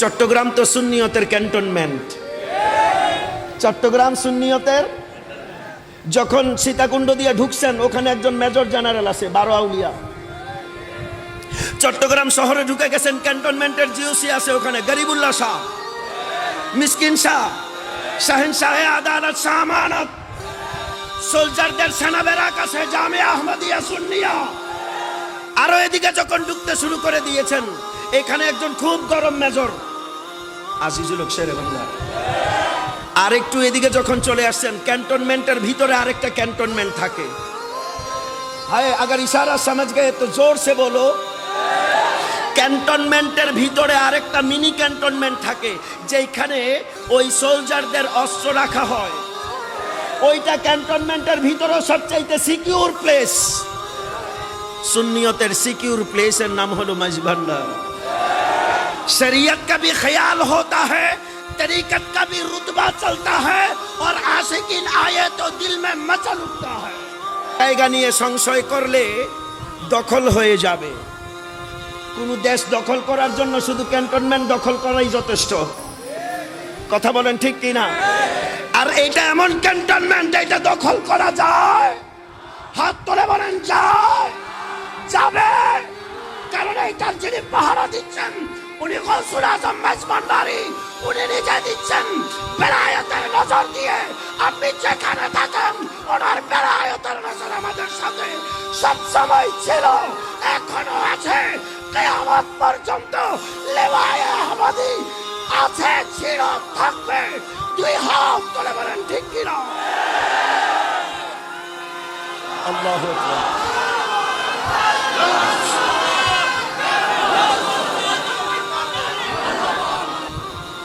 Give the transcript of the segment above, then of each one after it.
চট্টগ্রাম তো সুন্নিয়তের ক্যান্টনমেন্ট। চট্টগ্রাম সুন্নিয়তের যখন সীতাকুণ্ড দিয়ে ঢুকছেন, ওখানে একজন মেজর জেনারেল আছে বারো আউলিয়া চট্টগ্রাম শহরে ঢুকে গেছেন, ক্যান্টনমেন্টের জিওসি আছে ওখানে, গরিবুল্লাহ শাহ, মিসকিন শাহ, শাহিন শাহে আদালত, শাহ আমানত। সোলজারদের সেনাবেরা কাছে জামে আহমদিয়া সুন্নিয়া। আরও এদিকে যখন ঢুকতে শুরু করে দিয়েছেন, এখানে একজন খুব গরম মেজর আজিজুল হক শেরে বাংলা। আর একটু এদিকে যখন চলে আসছেন, ক্যান্টনমেন্টের ভিতরে আরেকটা ক্যান্টনমেন্ট থাকে। হায়, আগার ইশারা সমাজ গে তো জোর সে বলো। ক্যান্টনমেন্টের ভিতরে আরেকটা মিনি ক্যান্টনমেন্ট থাকে যেখানে ওই সোলজারদের অস্ত্র রাখা হয়। ওইটা ক্যান্টনমেন্টের ভিতরেও সবচাইতে সিকিউর প্লেস। সুন্নিয়তের সিকিউর প্লেসের নাম হলো মজভান্ডার शरीयत का भी ख्याल होता है तरीकत का भी रुतबा चलता है और आशिकीन आए तो दिल में मचल उठता है জায়গা নিয়ে সংশয় করলে দখল হয়ে যাবে কোন দেশ দখল করার জন্য শুধু ক্যান্টনমেন্ট দখল করাই যথেষ্ট কথা বলেন ঠিক কি না আর এইটা এমন ক্যান্টনমেন্ট এটা দখল করা যায় হাত তুলে বলেন যায় যাবে কারণ এইটার যিনি পাহারা দিচ্ছেন উনি গৌসুল আজম মেজবান্ডারি উনি নিজে দিচ্ছেন বেলায়তের নজর দিয়ে। আপনি যেখানে থাকেন, ওনার বেলায়তের নজর আমাদের সাথে। সব সময় ছিল, এখনও আছে, কেয়ামত পর্যন্ত লেবায় আহমদি আছে, ছিল, থাকবে। দুই হাত তুলে বলেন, ঠিক কিনা আল্লাহ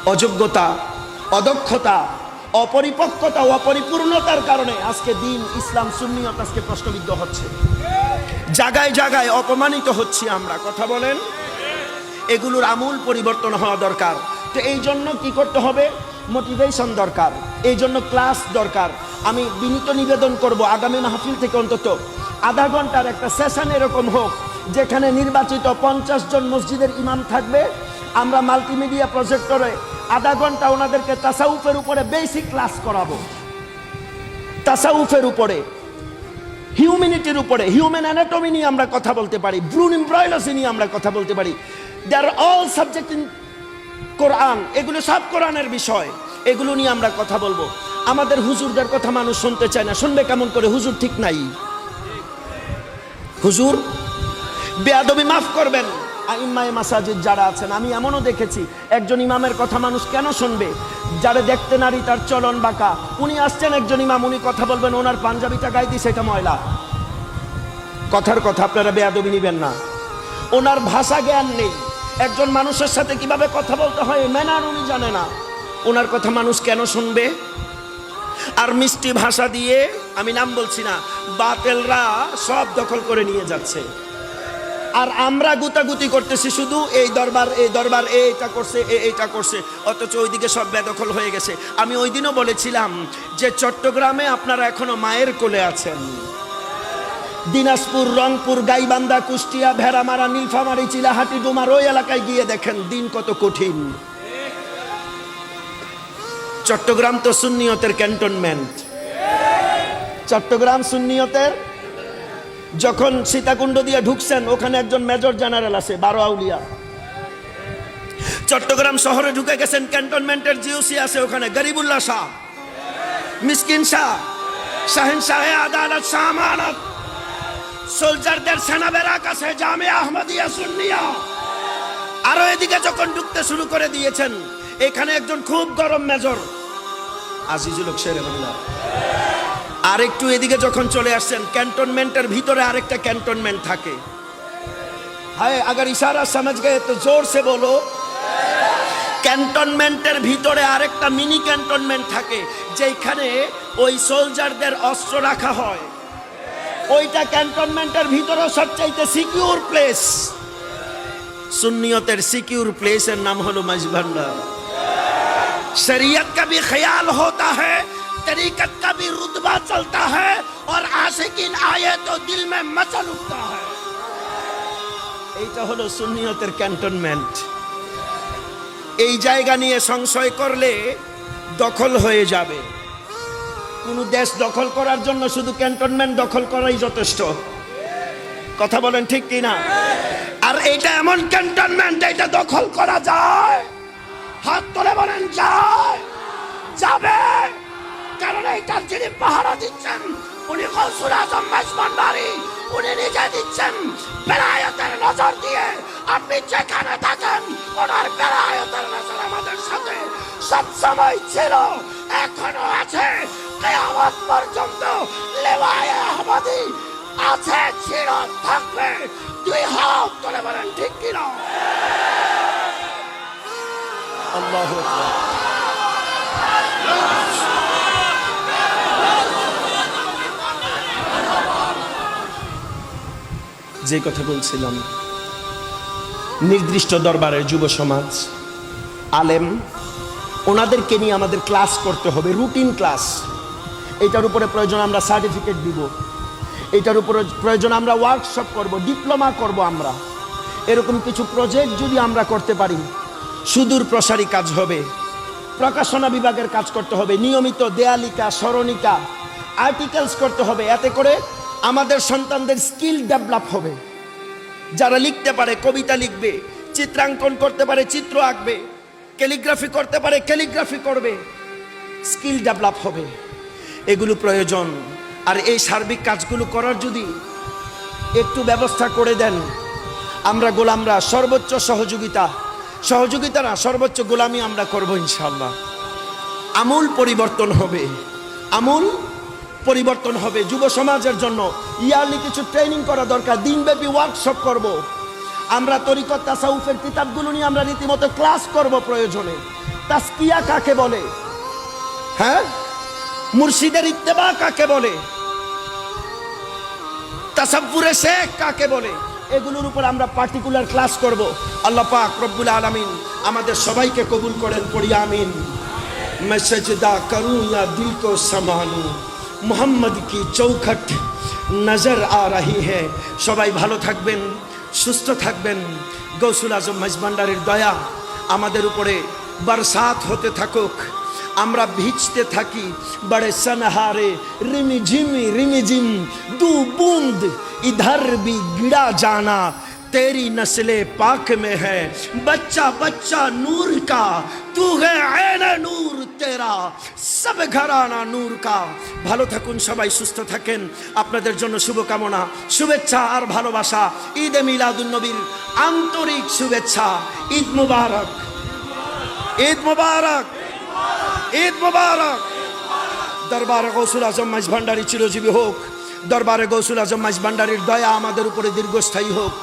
অযোগ্যতা, অদক্ষতা, অপরিপক্কতা অপরিপূর্ণতার কারণে আজকে দিন ইসলাম সুন্নিয়ত আজকে প্রশ্নবিদ্ধ হচ্ছে। জায়গায় জায়গায় অপমানিত হচ্ছি আমরা, কথা বলেন? এগুলোর আমূল পরিবর্তন হওয়া দরকার। তো এই জন্য কি করতে হবে? মোটিভেশন দরকার। এই জন্য ক্লাস দরকার। আমি বিনীত নিবেদন করব আগামী মাহফিল থেকে অন্তত। আধা ঘণ্টার একটা সেশন এরকম হোক, যেখানে নির্বাচিত পঞ্চাশ জন মসজিদের ইমাম থাকবে। আমরা মাল্টিমিডিয়া প্রজেক্টরে আধা ঘণ্টা ওনাদেরকে তাসাউফের উপরে বেসিক ক্লাস করাবো। তাসাউফের উপরে হিউম্যানিটির উপরে হিউম্যান অ্যানাটমি নিয়ে আমরা কথা বলতে পারি ব্রুন এমব্রয়লজি নিয়ে আমরা কথা বলতে পারি। They are all subject in Quran এগুলো সব কোরআনের বিষয়, এগুলো নিয়ে আমরা কথা বলব। আমাদের হুজুরদের কথা মানুষ শুনতে চায় না, শুনবে কেমন করে? হুজুর ঠিক নাই। হুজুর, বেয়াদবি মাফ করবেন। ইমায় মাসাজিদ যারা আছেন, আমি এমনও দেখেছি, একজন ইমামের কথা মানুষ কেন শুনবে? যারা দেখতে নারী তার চলন বাঁকা। উনি আসছেন একজন ইমাম, উনি কথা বলবেন, ওনার পাঞ্জাবিটা দিছে, এটা ময়লা। কথার কথা আপনারা বেয়াদবি নিবেন না। ওনার ভাষা জ্ঞান নেই। একজন মানুষের সাথে কীভাবে কথা বলতে হয়, ম্যানার উনি জানে না। ওনার কথা মানুষ কেন শুনবে? আর মিষ্টি ভাষা দিয়ে, আমি নাম বলছি না, বাতেলরা সব দখল করে নিয়ে যাচ্ছে। আর আমরা গুতাগুতি করতেছি শুধু এই দরবার এই দরবার এ এটা করছে এইটা করছে। অথচ ওইদিকে সব বেদখল হয়ে গেছে। আমি ওই দিনও বলেছিলাম যে চট্টগ্রামে আপনারা এখনও মায়ের কোলে আছেন। দিনাজপুর, রংপুর, গাইবান্ধা, কুষ্টিয়া, ভেড়ামারা, নীলফামারি, চিলাহাটি, ডুমার ওই এলাকায় গিয়ে দেখেন দিন কত কঠিন। চট্টগ্রাম তো সুন্নিয়তের ক্যান্টনমেন্ট। চট্টগ্রাম সুন্নিয়তের যখন সীতাকুণ্ড দিয়ে ঢুকছেন, ওখানে একজন মেজর জেনারেল আছে, বারো আউলিয়া। চট্টগ্রাম শহরে ঢুকে গেছেন, ক্যান্টনমেন্টের জিওসি আছে ওখানে, গরিবুল্লাহ শাহ, মিসকিন শাহ, শাহিন শাহে আদালত, শাহ সোলজারদের সেনাবেরা কাছে জামে আহমদিয়া সুন্নিয়া। আরও এদিকে যখন ঢুকতে শুরু করে দিয়েছেন, এখানে একজন খুব গরম মেজর। আজিজুল হক শেরে বাংলা আরেকটু এদিকে যখন চলে আসছেন, ক্যান্টনমেন্টের ভিতরে আরেকটা ক্যান্টনমেন্ট থাকে। হ্যাঁ আগার ইশারা সমাজ গে তো জোর সে বলো। ক্যান্টনমেন্টের ভিতরে আরেকটা মিনি ক্যান্টনমেন্ট থাকে যেখানে ওই সোলজারদের অস্ত্র রাখা হয়। ওইটা ক্যান্টনমেন্টের ভিতরেও সবচাইতে সিকিউর প্লেস। সুন্নিয়তের সিকিউর প্লেসের নাম হলো মাঝভান্ডার। শরিয়ত কা ভি খেয়াল হতা হয় तरीकत का भी रुतबा चलता है और आशिकीन आए तो दिल में मचल उठता है এইটা হলো সুন্নিয়তের ক্যান্টনমেন্ট এই জায়গা নিয়ে সংশয় করলে দখল হয়ে যাবে কোনো দেশ দখল করার জন্য শুধু ক্যান্টনমেন্ট দখল করাই যথেষ্ট কথা বলেন ঠিক কি না আর এটা এমন ক্যান্টনমেন্ট এটা দখল করা যায় হাত তুলে বলেন যায় যাবে কারণ এইটার যিনি পাহারা দিচ্ছেন। উনি কৌসুল আজম মেজবান্ডারি উনি নিজে দিচ্ছেন বেলায়তের নজর দিয়ে। আপনি যেখানে থাকেন, ওনার বেলায়তের নজর আমাদের সাথে সব সময় ছিল, এখনও আছে। কেয়ামত পর্যন্ত লেওয়ায় আহমদি আছে ছিল থাকবে। দুই হাত তুলে বলেন, ঠিক কিনা আল্লাহ যে কথা বলছিলাম। নির্দিষ্ট দরবারের যুব সমাজ, আলেম, ওনাদেরকে নিয়ে আমাদের ক্লাস করতে হবে, রুটিন ক্লাস। এটার উপরে প্রয়োজন আমরা সার্টিফিকেট দিব। এটার উপরে প্রয়োজন আমরা ওয়ার্কশপ করব, ডিপ্লোমা করব আমরা। এরকম কিছু প্রজেক্ট যদি আমরা করতে পারি, সুদূর প্রসারী কাজ হবে, প্রকাশনা বিভাগের কাজ করতে হবে, নিয়মিত দেয়ালিকা, স্মরণিকা আর্টিকেলস করতে হবে, এতে করে আমাদের সন্তানদের স্কিল ডেভেলপ হবে। যারা লিখতে পারে, কবিতা লিখবে, চিত্রাঙ্কন করতে পারে, চিত্র আঁকবে, ক্যালিগ্রাফি করতে পারে, ক্যালিগ্রাফি করবে, স্কিল ডেভেলপ হবে। এগুলো প্রয়োজন। আর এই সার্বিক কাজগুলো করার যদি একটু ব্যবস্থা করে দেন, আমরা গোলামরা, সর্বোচ্চ সহযোগিতা সহযোগিতা না, সর্বোচ্চ গোলামি আমরা করব ইনশাল্লাহ আমূল পরিবর্তন হবে। আমূল পরিবর্তন হবে। যুব সমাজের জন্য ইয়ারলি কিছু ট্রেনিং করা দরকার। দিনব্যাপী ওয়ার্কশপ করব। আমরা তরিকত তাসাউফের কিতাবগুলো নিয়ে আমরা রীতিমতো ক্লাস করব প্রয়োজনে। তাস্কিয়া কাকে বলে? হ্যাঁ? মুর্শিদের ইত্তেবা কাকে বলে? তাসাব্বুরে শেখ কাকে বলে? এগুলোর উপর আমরা পার্টিকুলার ক্লাস করব। আল্লাহ পাক রব্বুল আলামিন আমাদের সবাইকে কবুল করেন, পড়ি, আমিন। মেসেজ দা করু ইয়া দিল কো সামানু মোহাম্মদ কি চৌখট নজর আ রহি है সবাই ভালো থাকবেন সুস্থ থাকবেন গৌসুল আজম মজবান্ডারের দয়া আমাদের উপরে বরসাত হতে থাকুক আমরা ভিজতে থাকি বড়ে সনহারে রিমি ঝিমি রিমি ঝিম দু बूंद इधर भी गिरा जाना तेरी नस्ले पाक में है बच्चा बच्चा नूर का तू है ऐन नूर তেরা, সব ঘরানা নূর কা। ভালো থাকুন সবাই, সুস্থ থাকেন। আপনাদের জন্য শুভকামনা, শুভেচ্ছা আর ভালোবাসা। ঈদে মিলাদুন নবীর আন্তরিক শুভেচ্ছা। ঈদ মুবারক। ঈদ মুবারক। ঈদ মুবারক। দরবারে গৌসুল আজম মাঝ ভান্ডারী চিরজীবী হোক। দরবারে গৌসুল আজম মাঝ ভান্ডারীর দয়া আমাদের উপরে দীর্ঘস্থায়ী হোক।